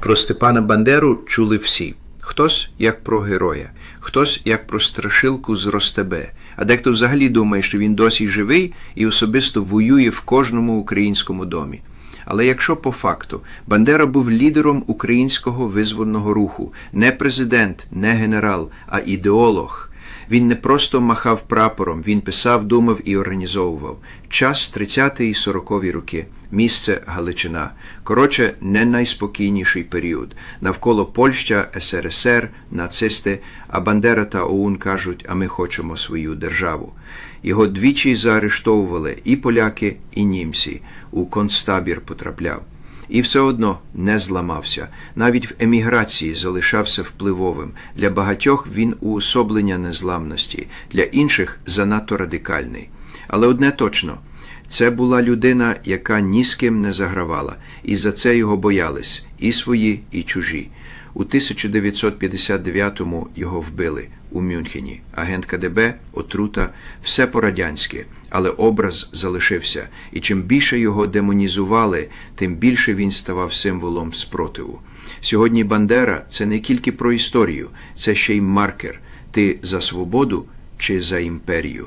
Про Степана Бандеру чули всі. Хтось як про героя, хтось як про страшилку з Ростебе, а дехто взагалі думає, що він досі живий і особисто воює в кожному українському домі. Але якщо по факту Бандера був лідером українського визвольного руху, не президент, не генерал, а ідеолог. Він не просто махав прапором, він писав, думав і організовував. Час 30-ті і 40-ві роки. Місце Галичина. Коротше, не найспокійніший період. Навколо Польща, СРСР, нацисти, а Бандера та ОУН кажуть, а ми хочемо свою державу. Його двічі заарештовували і поляки, і німці. У концтабір потрапляв. І все одно не зламався. Навіть в еміграції залишався впливовим. Для багатьох він уособлення незламності, для інших занадто радикальний. Але одне точно це була людина, яка ні з ким не загравала, і за це його боялись і свої, і чужі. У 1959-му його вбили у Мюнхені. Агент КДБ, отрута, все по-радянськи, але образ залишився, і чим більше його демонізували, тим більше він ставав символом спротиву. Сьогодні Бандера це не тільки про історію, це ще й маркер. Ти за свободу чи за імперію.